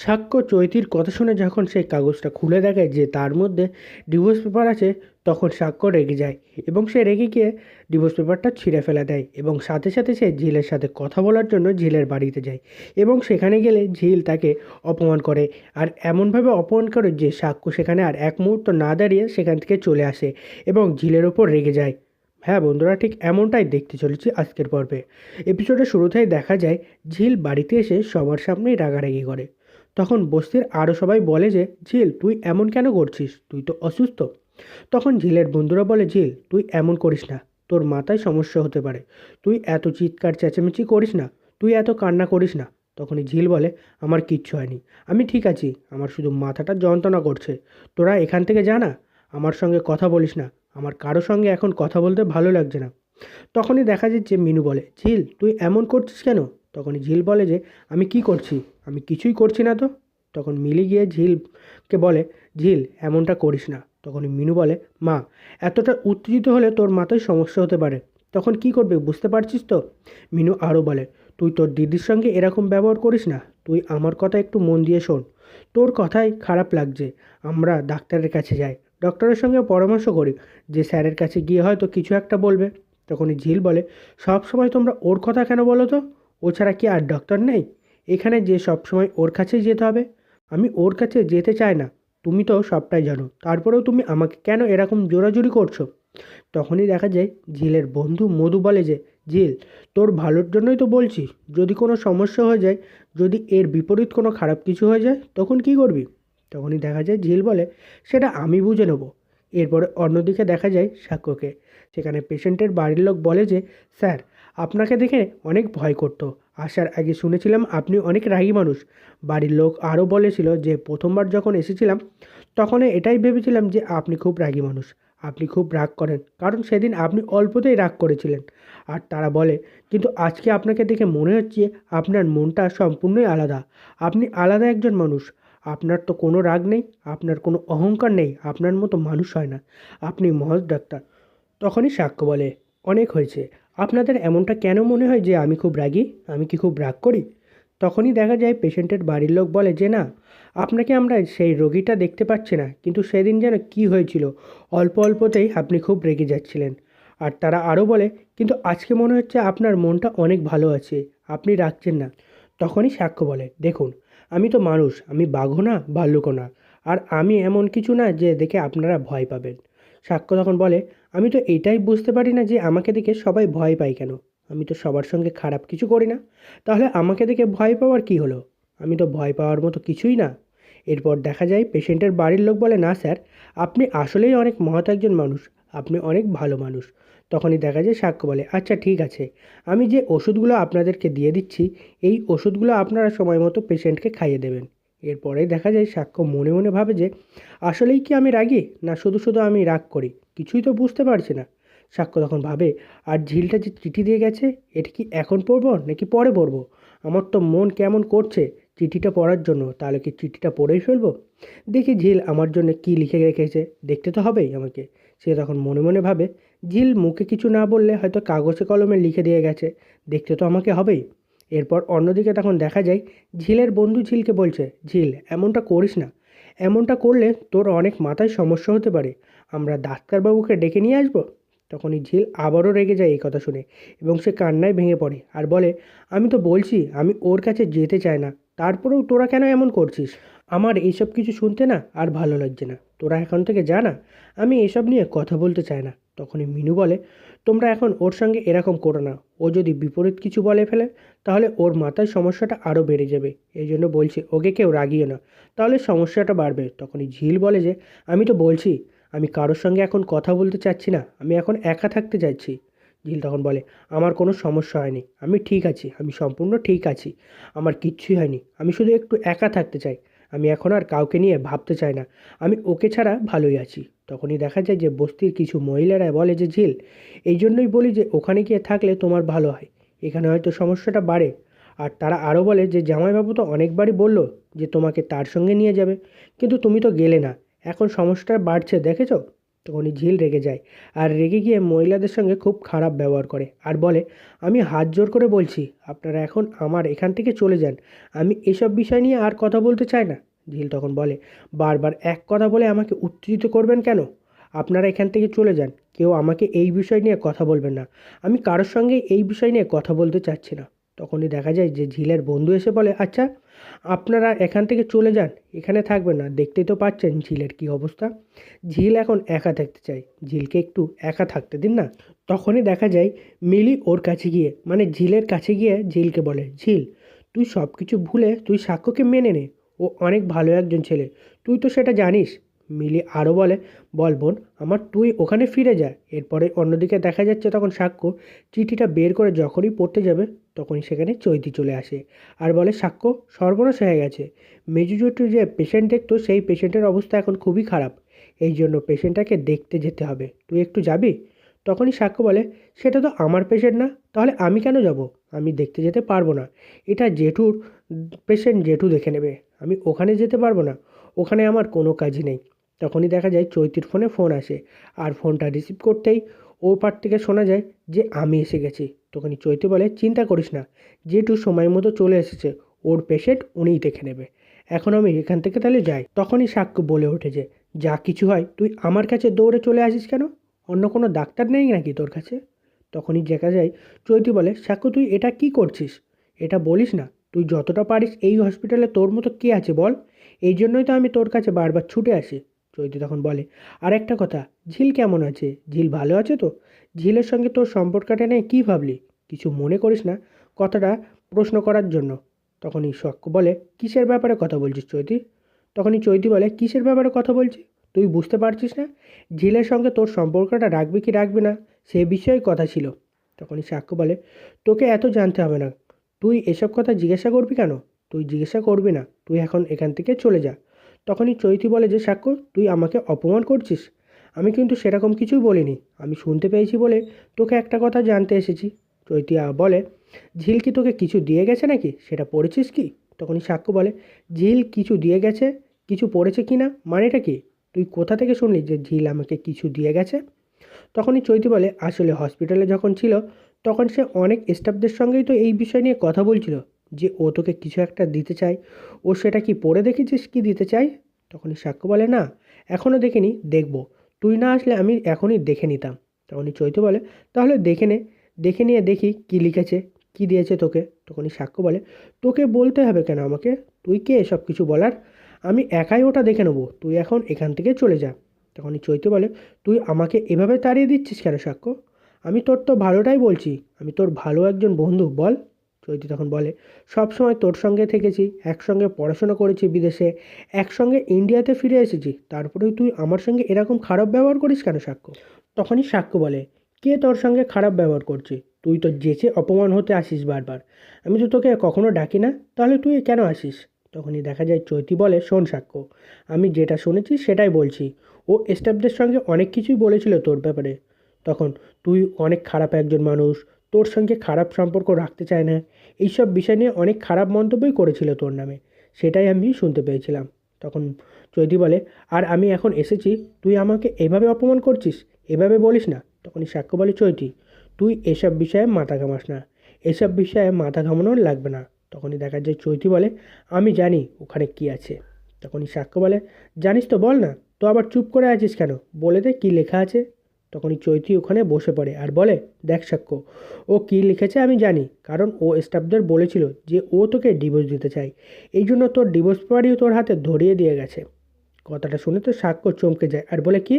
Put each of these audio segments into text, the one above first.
সাক্ষ্য চৈতির কথা শুনে যখন সেই কাগজটা খুলে দেখে যে তার মধ্যে ডিভোর্স পেপার আছে, তখন সাক্ষ্য রেগে যায় এবং সে রেগে গিয়ে ডিভোর্স পেপারটা ছিঁড়ে ফেলে দেয় এবং সাথে সাথে সে ঝিলের সাথে কথা বলার জন্য ঝিলের বাড়িতে যায় এবং সেখানে গেলে ঝিল তাকে অপমান করে আর এমনভাবে অপমান করে যে সাক্ষ্য সেখানে আর এক মুহূর্ত না দাঁড়িয়ে সেখান থেকে চলে আসে এবং ঝিলের ওপর রেগে যায়। হ্যাঁ বন্ধুরা, ঠিক এমনটাই দেখতে চলেছি আজকের পর্বে। এপিসোডের শুরুতেই দেখা যায়, ঝিল বাড়িতে এসে সবার সামনেই রাগারাগি করে। তখন বস্তির আরও সবাই বলে যে, ঝিল, তুই এমন কেন করছিস? তুই তো অসুস্থ। তখন ঝিলের বন্ধুরা বলে, ঝিল, তুই এমন করিস না। তোর মাথায় সমস্যা হতে পারে। তুই এত চিৎকার, চেঁচামেচি করিস না। তুই এত কান্না করিস না। তখনই ঝিল বলে, আমার কিচ্ছু হয়নি। আমি ঠিক আছি। আমার শুধু মাথাটা যন্ত্রণা করছে। তোরা এখান থেকে জানা আমার সঙ্গে কথা বলিস না। আমার কারও সঙ্গে এখন কথা বলতে ভালো লাগছে না। তখনই দেখা যাচ্ছে মিনু বলে, ঝিল, তুই এমন করছিস কেন? তখনই ঝিল বলে যে, আমি কি করছি? আমি কিছুই করছি না তো? তখন মিলি গিয়ে ঝিলকে বলে, ঝিল, এমনটা করিস না। তখনই মিনু বলে, মা, এতটা উত্তেজিত হলে তোর মাথায় সমস্যা হতে পারে। তখন কি করবে, বুঝতে পারছিস তো? মিনু আরও বলে, তুই তোর দিদির সঙ্গে এরকম ব্যবহার করিস না। তুই আমার কথা একটু মন দিয়ে শোন। তোর কথাই খারাপ লাগছে। আমরা ডাক্তারের কাছে যাই। ডক্টরের সঙ্গে পরামর্শ করি যে, স্যারের কাছে গিয়ে হয়তো কিছু একটা বলবে। তখনই ঝিল বলে, সব সময় তোমরা ওর কথা কেন বলো তো? ও ছাড়া কি আর ডক্টর নেই? এখানে যে সব সময় ওর কাছেই যেতে হবে। আমি ওর কাছে যেতে চাই না। তুমি তো সবটাই জানো। তারপরেও তুমি আমাকে কেন এরকম জোরাজুরি করছ? তখনই দেখা যায় ঝিলের বন্ধু মধু বলে যে, ঝিল, তোর ভালোর জন্যই তো বলছি, যদি কোনো সমস্যা হয়ে যায়, যদি এর বিপরীত কোনো খারাপ কিছু হয়ে যায়, তখন কি করবি? তখনই দেখা যায় ঝিল বলে, সেটা আমি বুঝে নেব। এরপরে অন্যদিকে দেখা যায় সাক্ষ্যকে। সেখানে পেশেন্টের বাড়ির লোক বলে যে, স্যার আপনাকে দেখে অনেক ভয় করতো। আসার আগে শুনেছিলাম আপনি অনেক রাগী মানুষ। বাড়ির লোক আরও বলেছিল যে, প্রথমবার যখন এসেছিলাম তখন এটাই ভেবেছিলাম যে, আপনি খুব রাগী মানুষ। আপনি খুব রাগ করেন, কারণ সেদিন আপনি অল্পতেই রাগ করেছিলেন। আর তারা বলে, কিন্তু আজকে আপনাকে দেখে মনে হচ্ছে আপনার মনটা সম্পূর্ণই আলাদা। আপনি আলাদা একজন মানুষ। আপনার তো কোনো রাগ নেই, আপনার কোনো অহংকার নেই, আপনার মতো মানুষ হয় না। আপনি মহৎ ডাক্তার। তখনই সাক্ষ্য বলে, অনেক হয়েছে। আপনাদের এমনটা কেন মনে হয় যে আমি খুব রাগী? আমি কি খুব রাগ করি? তখনই দেখা যায় পেশেন্টের বাড়ির লোক বলে যে, না, আপনাকে আমরা সেই রোগীটা দেখতে পাচ্ছি না, কিন্তু সেদিন যেন কি হয়েছিল? অল্প অল্পতেই আপনি খুব রেগে যাচ্ছিলেন। আর তারা আরও বলে, কিন্তু আজকে মনে হচ্ছে আপনার মনটা অনেক ভালো আছে, আপনি রাখছেন না। তখনই সাক্ষ্য বলে, দেখুন, আমি তো মানুষ, আমি বাঘও না, ভাল্লুকও না, আর আমি এমন কিছু না যে দেখে আপনারা ভয় পাবেন। সাক্ষ্য তখন বলে আমি তো এটাই বুঝতে পারি না যে আমাকে দেখে সবাই ভয় পায় কেন। আমি তো সবার সঙ্গে খারাপ কিছু করি না। তাহলে আমাকে দেখে ভয় পাওয়ার কি হলো? আমি তো ভয় পাওয়ার মতো কিছুই না। এরপর দেখা যায় পেশেন্টের বাড়ির লোক বলে, না স্যার, আপনি আসলেই অনেক মহৎ একজন মানুষ। আপনি অনেক ভালো মানুষ। তখনই দেখা যায় সাক্ষ্য বলে আচ্ছা ঠিক আছে। আমি যে ওষুধগুলো আপনাদেরকে দিয়ে দিচ্ছি, এই ওষুধগুলো আপনারা সময় মতো পেশেন্টকে খাইয়ে দেবেন। এরপরে দেখা যায় সাক্ষ্য মনে মনে ভাবে যে, আসলেই কি আমি রাগি? না শুধু শুধু আমি রাগ করি? কিছুই তো বুঝতে পারছি না। সাক্ষ্য তখন ভাবে, আর ঝিলটা যে চিঠি দিয়ে গেছে, এটা কি এখন পড়ব নাকি পরে পড়ব? আমার তো মন কেমন করছে চিঠিটা পড়ার জন্য, তাহলে কি চিঠিটা পড়েই ফেলব? দেখি ঝিল আমার জন্য কি লিখে রেখেছে, দেখতে তো হবেই আমাকে। সে তখন মনে মনে ভাবে, ঝিল মুখে কিছু না বললে হয়তো কাগজে কলমে লিখে দিয়ে গেছে, দেখতে তো আমাকে হবেই। এরপর অন্যদিকে তখন দেখা যায়, ঝিলের বন্ধু ঝিলকে বলছে, ঝিল, এমনটা করিস না। এমনটা করলে তোর অনেক মাথায় সমস্যা হতে পারে। আমরা ডাক্তারবাবুকে ডেকে নিয়ে আসব? তখনই ঝিল আবারও রেগে যায় এই কথা শুনে এবং সে কান্নায় ভেঙে পড়ে আর বলে, আমি তো বলছি, আমি ওর কাছে যেতে চাই না। তারপরেও তোরা কেন এমন করছিস? আমার এইসব কিছু শুনতে না আর ভালো লাগছে না। তোরা এখন থেকে জানা আমি এসব নিয়ে কথা বলতে চাই না। তখনই মিনু বলে, তোমরা এখন ওর সঙ্গে এরকম করো না। ও যদি বিপরীত কিছু বলে ফেলে, তাহলে ওর মাথায় সমস্যাটা আরও বেড়ে যাবে। এই জন্য বলছি, ওকে কেউ রাগিও না। তাহলে সমস্যাটা বাড়বে। তখনই ঝিল বলে যে, আমি তো বলছি, আমি কারোর সঙ্গে এখন কথা বলতে চাচ্ছি না, আমি এখন একা থাকতে চাইছি ঝিল তখন বলে, আমার কোনো সমস্যা হয়নি। আমি ঠিক আছি, আমি সম্পূর্ণ ঠিক আছি। আমার কিচ্ছুই হয়নি। আমি শুধু একটু একা থাকতে চাই। আমি এখন আর কাউকে নিয়ে ভাবতে চাই না। আমি ওকে ছাড়া ভালোই আছি। তখনই দেখা যায় যে বস্তির কিছু মহিলারা বলে যে, ঝিল, এই জন্যই বলি যে, ওখানে গিয়ে থাকলে তোমার ভালো হয়। এখানে হয়তো সমস্যাটা বাড়ে। আর তারা আরও বলে যে, জামাইবাবু তো অনেকবারই বলল যে, তোমাকে তার সঙ্গে নিয়ে যাবে। কিন্তু তুমি তো গেলে না। এখন সমস্যাটা বাড়ছে, দেখেছ? তখনই ঝিল রেগে যায় আর রেগে গিয়ে মহিলাদের সঙ্গে খুব খারাপ ব্যবহার করে আর বলে, আমি হাত জোর করে বলছি, আপনারা এখন আমার এখান থেকে চলে যান। আমি এসব বিষয় নিয়ে আর কথা বলতে চাই না। ঝিল তখন বলে, বারবার এক কথা বলে আমাকে উত্তেজিত করবেন কেন? আপনারা এখান থেকে চলে যান। কেউ আমাকে এই বিষয় নিয়ে কথা বলবেন না। আমি কারোর সঙ্গে এই বিষয় নিয়ে কথা বলতে চাচ্ছি না। তখনই দেখা যায় যে ঝিলের বন্ধু এসে বলে আচ্ছা আপনারা এখান থেকে চলে যান। এখানে থাকবেন না। দেখতেই তো পাচ্ছেন ঝিলের কী অবস্থা। ঝিল এখন একা থাকতে চায়। ঝিলকে একটু একা থাকতে দিন না। তখনই দেখা যায় মিলি ওর কাছে গিয়ে মানে ঝিলের কাছে গিয়ে ঝিলকে বলে, ঝিল, তুই সব কিছু ভুলে তুই সাক্ষ্যকে মেনে নে। ও অনেক ভালো একজন ছেলে। তুই তো সেটা জানিস। মিলি আরও বলে, বল বোন, আমার তুই ওখানে ফিরে যা। এরপরে অন্যদিকে দেখা যাচ্ছে তখন সাক্ষ্য চিঠিটা বের করে যখনই পড়তে যাবে, তখনই সেখানে চৈতি চলে আসে। আর বলে, সাক্ষ্য, সর্বনাশ হয়ে গেছে। মেজুজোটু যে পেশেন্ট দেখতো সেই পেশেন্টের অবস্থা এখন খুবই খারাপ। এই জন্য পেশেন্টটাকে দেখতে যেতে হবে। তুই একটু যাবি? তখনই সাক্ষ্য বলে, সেটা তো আমার পেশেন্ট না। তাহলে আমি কেন যাব? আমি দেখতে যেতে পারব না। এটা জেঠুর পেশেন্ট জেঠু দেখে নেবে। আমি ওখানে যেতে পারব না। ওখানে আমার কোনো কাজই নেই। তখনই দেখা যায় চৈতির ফোনে ফোন আসে। আর ফোনটা রিসিভ করতেই ও পার থেকে শোনা যায় যে আমি এসে গেছি। তখনই চৈতি বলে, চিন্তা করিস না। যেটু সময় মতো চলে এসেছে। ওর পেশেন্ট উনিই দেখে নেবে। এখন আমি এখান থেকে তাহলে যাই। তখনই সাক্ষ্য বলে উঠেছে যা কিছু হয়, তুই আমার কাছে দৌড়ে চলে আসিস কেন? অন্য কোনো ডাক্তার নেই নাকি তোর কাছে? তখনই দেখা যায়, চৈতি বলে, সাক্ষ্য, তুই এটা কি করছিস? এটা বলিস না। তুই যতটা পারিস এই হসপিটালে তোর মতো কে আছে বল। এই জন্যই তো আমি তোর কাছে বারবার ছুটে আসি। চৈতি তখন বলে আর একটা কথা, ঝিল কেমন আছে? ঝিল ভালো আছে তো? ঝিলের সঙ্গে তোর সম্পর্কটা নেই কী ভাবলি? কিছু মনে করিস না? কথাটা প্রশ্ন করার জন্য। তখনই শক্য বলে, কিসের ব্যাপারে কথা বলছিস চৈতি? তখনই চৈতি বলে, কিসের ব্যাপারে কথা বলছি? তুই বুঝতে পারছিস না? ঝিলের সঙ্গে তোর সম্পর্কটা রাখবি কি রাখবি না, সে বিষয়ে কথা ছিল। তখনই সাক্ষ্য বলে, তোকে এত জানতে হবে না। তুই এসব কথা জিজ্ঞাসা করবি কেন? তুই জিজ্ঞাসা করবি না। তুই এখন এখান থেকে চলে যা। তখনই চৈতি বলে, যে সাক্ষ্য, তুই আমাকে অপমান করছিস? আমি কিন্তু সেরকম কিছুই বলিনি। আমি শুনতে পেয়েছি বলে তোকে একটা কথা জানতে এসেছি। চৈতি বলে, ঝিল কি তোকে কিছু দিয়ে গেছে নাকি? সেটা পড়েছিস কি? তখনই সাক্ষ্য বলে, ঝিল কিছু দিয়ে গেছে, কিছু পড়েছে কি না? মানেটা কি? তুই কোথা থেকে শুনলি যে ঝিল আমাকে কিছু দিয়ে গেছে? তখনই চৈতি বলে, আসলে হসপিটালে যখন ছিল, তখন সে অনেক স্টাফদের সঙ্গেই তো এই বিষয় নিয়ে কথা বলছিল, যে ও তোকে কিছু একটা দিতে চায়। ও সেটা কি পড়ে দেখেছিস কি দিতে চাই তখনই সাক্ষ্য বলে, না এখনও দেখিনি, দেখব। তুই না আসলে আমি এখনই দেখে নিতাম। তখনই চৈত বলে, তাহলে দেখে নে, দেখে নিয়ে দেখি কি লিখেছে, কি দিয়েছে তোকে? তখনই সাক্ষ্য বলে, তোকে বলতে হবে কেন আমাকে? তুই কে সব কিছু বলার? আমি একাই ওটা দেখে নেব। তুই এখন এখান থেকে চলে যা। তখনই চৈত বলে, তুই আমাকে এভাবে তাড়িয়ে দিচ্ছিস কেন সাক্ষ্য? আমি তোর তো ভালোটাই বলছি। আমি তোর ভালো একজন বন্ধু, বল। চৈতি তখন বলে, সব সময় তোর সঙ্গে থেকেছি, একসঙ্গে পড়াশোনা করেছি বিদেশে, একসঙ্গে ইন্ডিয়াতে ফিরে এসেছি। তারপরেও তুই আমার সঙ্গে এরকম খারাপ ব্যবহার করিস কেন সাক্ষ্য? তখনই সাক্ষ্য বলে, কে তোর সঙ্গে খারাপ ব্যবহার করছে? তুই তো যেচে অপমান হতে আসিস বারবার। আমি তো তোকে কখনো ডাকি না। তাহলে তুই কেন আসিস? তখনই দেখা যায় চৈতি বলে শোন সাক্ষ্য, আমি যেটা শুনেছি সেটাই বলছি। ও স্টাফদের সঙ্গে অনেক কিছুই বলেছিল তোর ব্যাপারে। তখন, তুই অনেক খারাপ একজন মানুষ, তোর সঙ্গে খারাপ সম্পর্ক রাখতে চায় না। এইসব বিষয় নিয়ে অনেক খারাপ মন্তব্যই করেছিল তোর নামে। সেটাই আমি শুনতে পেয়েছিলাম। তখন চৈতি বলে, আর আমি এখন এসেছি, তুই আমাকে এভাবে অপমান করছিস? এভাবে বলিস না? তখনই সাক্ষ্য বলে, চৈতি, তুই এসব বিষয়ে মাথা ঘামাস না। এসব বিষয়ে মাথা ঘামানোর লাগবে না। তখনই দেখা যায় চৈতি বলে, আমি জানি ওখানে কি আছে। তখনই সাক্ষ্য বলে, জানিস তো, বল না, তো আবার চুপ করে আছিস কেন? বলে দে কী লেখা আছে। তখনই চৈতি ওখানে বসে পড়ে আর বলে, দেখ সাক্ষ্য, ও কী লিখেছে আমি জানি, কারণ ও স্টাফদের বলেছিল যে ও তোকে ডিভোর্স দিতে চায়। এই জন্য তোর ডিভোর্স পেপারই তোর হাতে ধরিয়ে দিয়ে গেছে। কথাটা শুনে তো সাক্ষ্য চমকে যায় আর বলে, কি?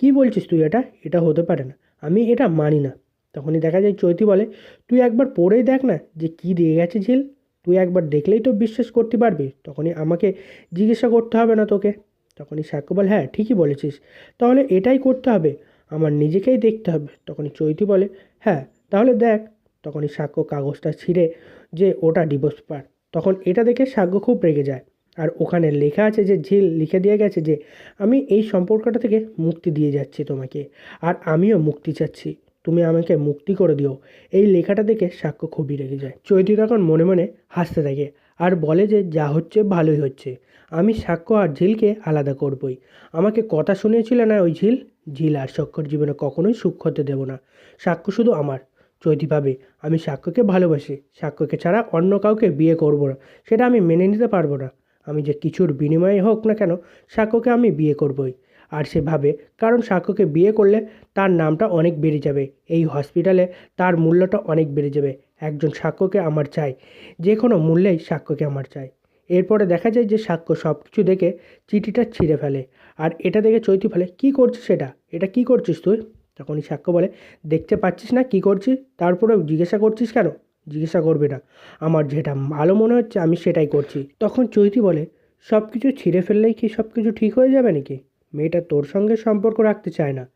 কি বলছিস তুই এটা? এটা হতে পারে না, আমি এটা মানি না। তখনই দেখা যায় চৈতি বলে, তুই একবার পড়েই দেখ না যে কী দিয়ে গেছে ঝিল? তুই একবার দেখলেই তো বিশ্বাস করতে পারবি, তখনই আমাকে জিজ্ঞাসা করতে হবে না তোকে। তখনই সাক্ষ্য বলে হ্যাঁ ঠিকই বলেছিস। তাহলে এটাই করতে হবে, আমার নিজেকেই দেখতে হবে। তখনই চৈতি বলে হ্যাঁ তাহলে দেখ। তখনই সাক্ষ্য কাগজটা ছিঁড়ে যে ওটা ডিভোর্স পেপার তখন এটা দেখে সাক্ষ্য খুব রেগে যায়। আর ওখানে লেখা আছে যে ঝিল লিখে দিয়ে গেছে যে, আমি এই সম্পর্কটা থেকে মুক্তি দিয়ে যাচ্ছি তোমাকে। আর আমিও মুক্তি চাচ্ছি। তুমি আমাকে মুক্তি করে দিও। এই লেখাটা দেখে সাক্ষ্য খুবই রেগে যায়। চৈতি তখন মনে মনে হাসতে থাকে আর বলে যে, যা হচ্ছে, ভালোই হচ্ছে। আমি সাক্ষ্য আর ঝিলকে আলাদা করবই। আমাকে কথা শুনিয়েছিল না ওই ঝিল? ঝিল আর সাক্ষর জীবনে কখনোই সুখ হতে দেবো না। সাক্ষ্য শুধু আমার। চৈতি ভাবে, আমি সাক্ষ্যকে ভালোবাসি। সাক্ষ্যকে ছাড়া অন্য কাউকে বিয়ে করব না। সেটা আমি মেনে নিতে পারব না। আমি যে কিছুর বিনিময়ে হোক না কেন, সাক্ষ্যকে আমি বিয়ে করবই। আর সে ভাবে, কারণ সাক্ষ্যকে বিয়ে করলে তার নামটা অনেক বেড়ে যাবে, এই হসপিটালে তার মূল্যটা অনেক বেড়ে যাবে, একজন সাক্ষ্যকে আমার চাই, যে কোনো মূল্যেই সাক্ষ্যকে আমার চাই। এরপরে দেখা যায় যে সাক্ষ্য সব কিছু দেখে চিঠিটা ছিঁড়ে ফেলে, আর এটা দেখে চৈতি ফেলে কী করছিস সেটা এটা কী করছিস তুই? তখনই সাক্ষ্য বলে, দেখতে পাচ্ছিস না কী করছিস তারপরে জিজ্ঞাসা করছিস কেন? জিজ্ঞাসা করবে না। আমার যেটা ভালো মনে হচ্ছে আমি সেটাই করছি। তখন চৈতি বলে সব কিছু ছিঁড়ে ফেললেই কি সব কিছু ঠিক হয়ে যাবে নাকি? মেয়েটা তোর সঙ্গে সম্পর্ক রাখতে চায় না।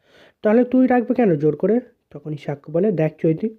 তাহলে তুই রাখবে কেন জোর করে? তখনই সাক্ষ্য বলে, দেখ চৈতি,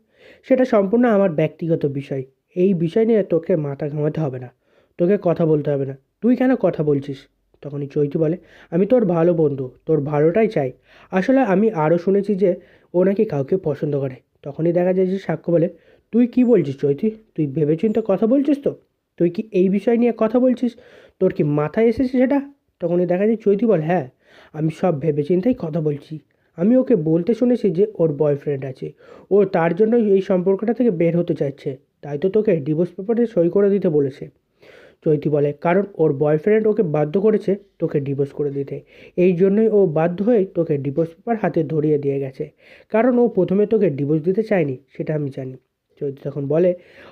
সেটা সম্পূর্ণ আমার ব্যক্তিগত বিষয়। এই বিষয় নিয়ে তোকে মাথা ঘামাতে হবে না। তোকে কথা বলতে হবে না। তুই কেন কথা বলছিস? তখনই চৈতি বলে, আমি তোর ভালো বন্ধু, তোর ভালোটাই চাই। আসলে আমি আরও শুনেছি যে ও নাকি কাউকে পছন্দ করে। তখনই দেখা যায় যে সাক্ষ্য বলে, তুই কি বলছিস চৈতি? তুই ভেবেচিন্তে কথা বলছিস তো? তুই কি এই বিষয় নিয়ে কথা বলছিস? তোর কি মাথায় এসেছে সেটা? তখনই দেখা যায় চৈতি বল হ্যাঁ আমি সব ভেবেচিন্তেই কথা বলছি। আমি ওকে বলতে শুনেছি যে ওর বয়ফ্রেন্ড আছে। ও তার জন্য এই সম্পর্কটা থেকে বের হতে চাইছে। তাই তো তোকে ডিভোর্স পেপারে সই করে দিতে বলেছে। চৈতি বলে, কারণ ওর বয়ফ্রেন্ড ওকে বাধ্য করেছে তোকে ডিভোর্স করে দিতে। এই জন্যই ও বাধ্য হয়ে তোকে ডিভোর্স পেপার হাতে ধরিয়ে দিয়ে গেছে। কারণ ও প্রথমে তোকে ডিভোর্স দিতে চায়নি, সেটা আমি জানি। চৈতি তখন বলে,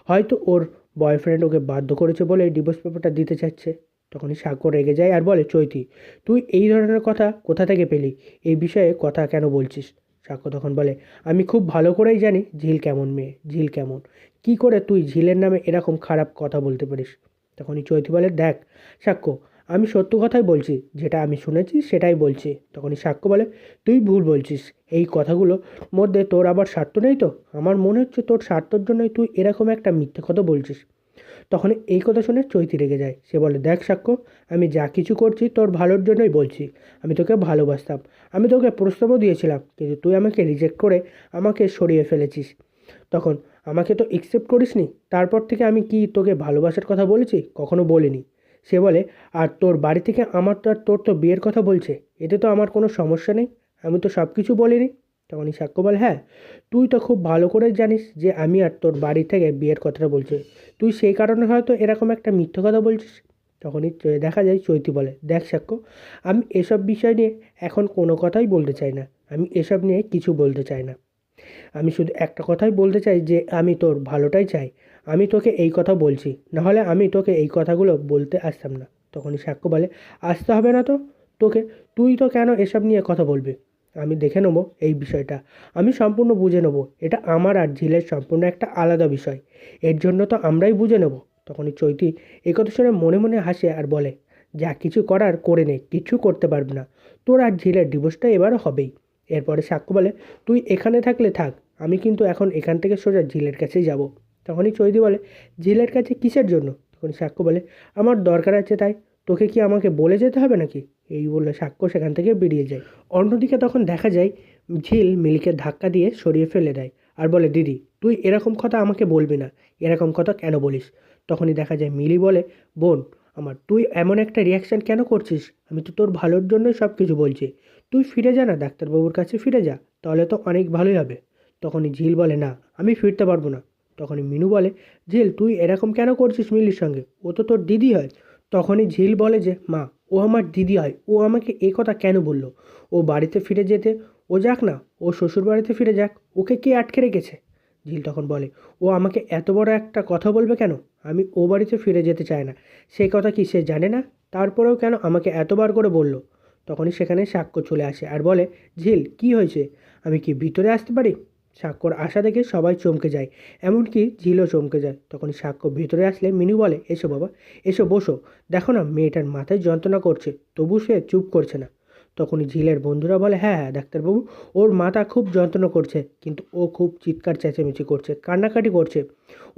হয়তো ওর বয়ফ্রেন্ড ওকে বাধ্য করেছে বলে ডিভোর্স পেপারটা দিতে চাচ্ছে তখনই সাক্ষ্য রেগে যায় আর বলে, চৈতি, তুই এই ধরনের কথা কোথা থেকে পেলি? এই বিষয়ে কথা কেন বলছিস? সাক্ষ্য তখন বলে, আমি খুব ভালো করেই জানি ঝিল কেমন মেয়ে, ঝিল কেমন। কি করে তুই ঝিলের নামে এরকম খারাপ কথা বলতে পারিস? তখনই চৈতি বলে, দেখ সাক্ষ্য, আমি সত্য কথাই বলছি, যেটা আমি শুনেছি সেটাই বলছি। তখনই সাক্ষ্য বলে, তুই ভুল বলছিস, এই কথাগুলো মধ্যে তোর আবার স্বার্থ নেই তো? আমার মনে হচ্ছে তোর স্বার্থর জন্যই তুই এরকম একটা মিথ্যে কথা বলছিস। তখন এই কথা শুনে চৈতি রেগে যায়। সে বলে, দেখ সাক্ষ্য, আমি যা কিছু করছি তোর ভালোর জন্যই বলছি। আমি তোকে ভালোবাসতাম। আমি তোকে প্রস্তাবও দিয়েছিলাম, কিন্তু তুই আমাকে রিজেক্ট করে আমাকে সরিয়ে ফেলেছিস। তখন, আমাকে তো একসেপ্ট করিসনি? তারপর থেকে আমি কি তোকে ভালোবাসার কথা বলেছি? কখনো বলিনি। সে বলে, আর তোর বাড়ি থেকে আমার তো আর তোর তো বিয়ের কথা বলছে। এতে তো আমার কোনো সমস্যা নেই। আমি তো সব কিছু বলিনি। তখনই সাক্ষ্য বলে হ্যাঁ। তুই তো খুব ভালো করে জানিস যে আমি আর তোর বাড়ি থেকে বিয়ের কথাটা বলছি। তুই সেই কারণে হয়তো এরকম একটা মিথ্যে কথা বলছিস। তখনই দেখা যায় চৈতি বলে, দেখ সাক্ষ্য, আমি এসব বিষয় নিয়ে এখন কোনো কথাই বলতে চাই না। আমি এসব নিয়ে কিছু বলতে চাই না। আমি শুধু একটা কথাই বলতে চাই যে আমি তোর ভালোটাই চাই। আমি তোকে এই কথা বলছি, নাহলে আমি তোকে এই কথাগুলো বলতে আসতাম না। তখনই সাক্ষ্য বলে, আসতে হবে না তো? তোকে, তুই তো কেন এসব নিয়ে কথা বলবি? আমি দেখে নেব এই বিষয়টা। আমি সম্পূর্ণ বুঝে নেব। এটা আমার আর ঝিলের সম্পূর্ণ একটা আলাদা বিষয়। এর জন্য তো আমরাই বুঝে নেব। তখনই চৈতি একথা কথা শুনে মনে মনে হাসে আর বলে, যা কিছু করার করে নে কিছু করতে পারবি না। তোর আর ঝিলের ডিভোর্সটা এবার হবেই। এরপরে সাক্ষ্য বলে, তুই এখানে থাকলে থাক, আমি কিন্তু এখন এখান থেকে সোজা ঝিলের কাছেই যাব। তখনই চৈতি বলে, ঝিলের কাছে কিসের জন্য? তখন সাক্ষ্য বলে, আমার দরকার আছে তাই। তোকে কি আমাকে বলে যেতে হবে নাকি? এই বলে সাক্ষ্য সেখান থেকে বেরিয়ে যায়। অন্যদিকে তখন দেখা যায়, ঝিল মিলিকে ধাক্কা দিয়ে সরিয়ে ফেলে দেয় আর বলে, দিদি, তুই এরকম কথা আমাকে বলবি না। এরকম কথা কেন বলিস? তখনই দেখা যায়, মিলি বলে, বোন, আমার তুই এমন একটা রিয়াকশান কেন করছিস? আমি তো তোর ভালোর জন্যই সব কিছু বলছি। তুই ফিরে যা না, ডাক্তারবাবুর কাছে ফিরে যা, তাহলে তো অনেক ভালোই হবে। তখনই ঝিল বলে, না, আমি ফিরতে পারব না। তখনই মিনু বলে, ঝিল, তুই এরকম কেন করছিস মিলির সঙ্গে? ও তো তোর দিদি হয়। তখনই ঝিল বলে যে, মা, ও আমার দিদি হয় ও আমাকে এ কথা কেন বলল? ও বাড়িতে ফিরে যেতে, ও যাক না, ও শ্বশুর বাড়িতে ফিরে যাক। ওকে কে আটকে রেখেছে? ঝিল তখন বলে, ও আমাকে এত বড় একটা কথা বলবে কেন? আমি ও বাড়িতে ফিরে যেতে চায় না। সেই কথা কি সে জানে না? তারপরেও কেন আমাকে এতবার করে বলল? তখনই সেখানে সাক্ষ্য চলে আসে আর বলে, ঝিল, কি হয়েছে? আমি কি ভিতরে আসতে পারি? সাক্ষ্যর আশা দেখে সবাই চমকে যায়। এমনকি ঝিলও চমকে যায়। তখনই সাক্ষ্য ভিতরে আসলে মিনু বলে, এসো বাবা, এসো, বসো। দেখো না, মেয়েটার মাথায় যন্ত্রণা করছে, তবু সে চুপ করছে না। তখনই ঝিলের বন্ধুরা বলে হ্যাঁ হ্যাঁ ডাক্তারবাবু, ওর মাথা খুব যন্ত্রণা করছে, কিন্তু ও খুব চিৎকার চেঁচামেচি করছে, কান্নাকাটি করছে।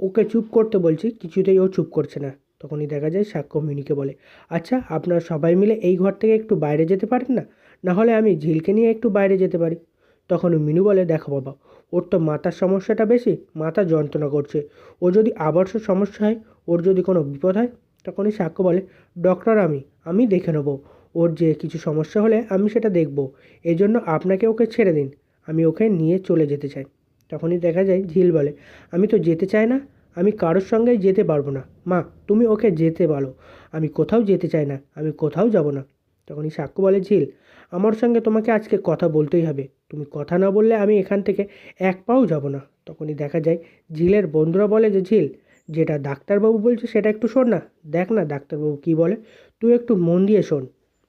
ওকে চুপ করতে বলছি, কিছুতেই ও চুপ করছে না। তখনই দেখা যায় সাক্ষ্য মিনিকে বলে আচ্ছা আপনারা সবাই মিলে এই ঘর থেকে একটু বাইরে যেতে পারেন না? না হলে আমি ঝিলকে নিয়ে একটু বাইরে যেতে পারি। তখন মিনু বলে, দেখো বাবা ওর তো মাথার সমস্যাটা বেশি, মাথা যন্ত্রণা করছে। ও যদি আবার সমস্যা হয়, ওর যদি কোনো বিপদ হয়, তখনই সাক্ষ্য বলে, ডক্টর আমি আমি দেখে নেব। ওর যে কিছু সমস্যা হলে আমি সেটা দেখব। এই জন্য আপনাকে ওকে ছেড়ে দিন। আমি ওকে নিয়ে চলে যেতে চাই। তখনই দেখা যায়, ঝিল বলে, আমি তো যেতে চাই না। আমি কারোর সঙ্গেই যেতে পারব না। মা, তুমি ওকে যেতে বলো। আমি কোথাও যেতে চাই না। আমি কোথাও যাব না। তখনই সাক্ষ্য বলে, ঝিল, আমার সঙ্গে তোমাকে আজকে কথা বলতেই হবে। তুমি কথা না বললে আমি এখান থেকে এক পাও যাব না। তখনই দেখা যায়, ঝিলের বন্ধুরা বলে যে, ঝিল, যেটা ডাক্তারবাবু বলছে সেটা একটু শোন না। দেখ না ডাক্তারবাবু কি বলে। তুই একটু মন দিয়ে শোন।